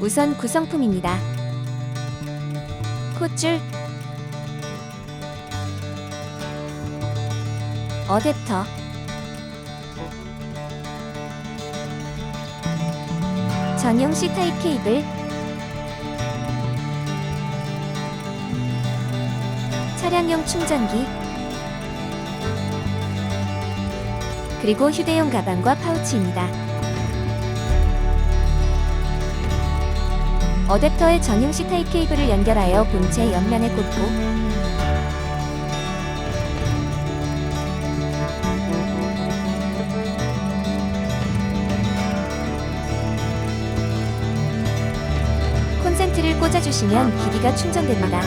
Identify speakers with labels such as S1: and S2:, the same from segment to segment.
S1: 우선 구성품입니다. 콧줄 어댑터 전용 C타입 케이블 차량용 충전기 그리고 휴대용 가방과 파우치입니다. 어댑터에 전용 C타입 케이블을 연결하여 본체 옆면에 꽂고 콘센트를 꽂아주시면 기기가 충전됩니다.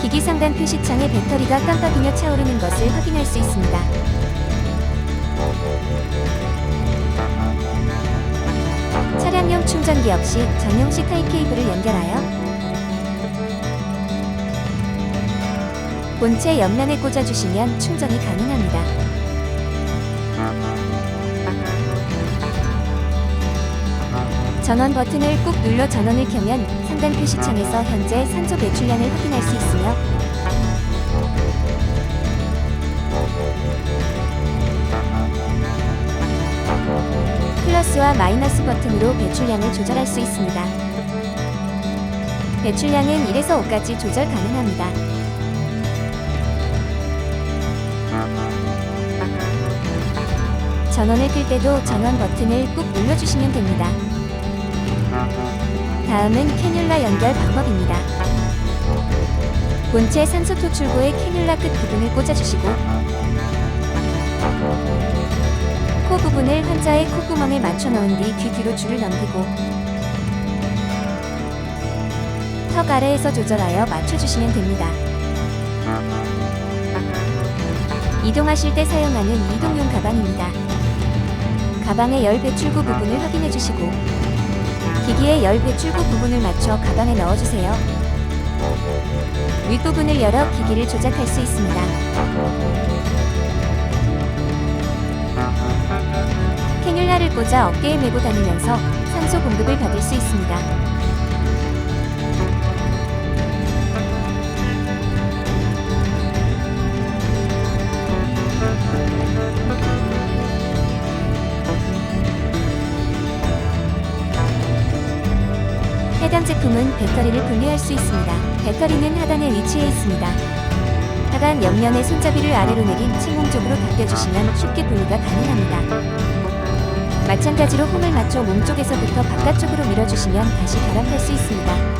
S1: 기기 상단 표시창에 배터리가 깜빡이며 차오르는 것을 확인할 수 있습니다. 차량용 충전기 역시 전용 C타입 케이블을 연결하여 본체 옆면에 꽂아주시면 충전이 가능합니다. 전원 버튼을 꾹 눌러 전원을 켜면 상단 표시창에서 현재 산소 배출량을 확인할 수 있으며 플러스와 마이너스 버튼으로 배출량을 조절할 수 있습니다. 배출량은 1에서 5까지 조절 가능합니다. 전원을 끌 때도 전원 버튼을 꾹 눌러주시면 됩니다. 다음은 캐뉼라 연결 방법입니다. 본체 산소 토 출구의 캐뉼라 끝 부분을 꽂아주시고 부분을 환자의 콧구멍에 맞춰 넣은 뒤 귀 뒤로 줄을 넘기고 턱 아래에서 조절하여 맞춰주시면 됩니다. 이동하실 때 사용하는 이동용 가방입니다. 가방의 열 배출구 부분을 확인해 주시고 기기의 열 배출구 부분을 맞춰 가방에 넣어주세요. 윗부분을 열어 기기를 조작할 수 있습니다. 꽂아 어깨에 메고 다니면서 산소 공급을 받을 수 있습니다. 해당 제품은 배터리를 분리할 수 있습니다. 배터리는 하단에 위치해 있습니다. 하단 옆면에 손잡이를 아래로 내린 침공적으로 당겨주시면 쉽게 분리가 가능합니다. 마찬가지로 홈을 맞춰 몸쪽에서부터 바깥쪽으로 밀어주시면 다시 결합할 수 있습니다.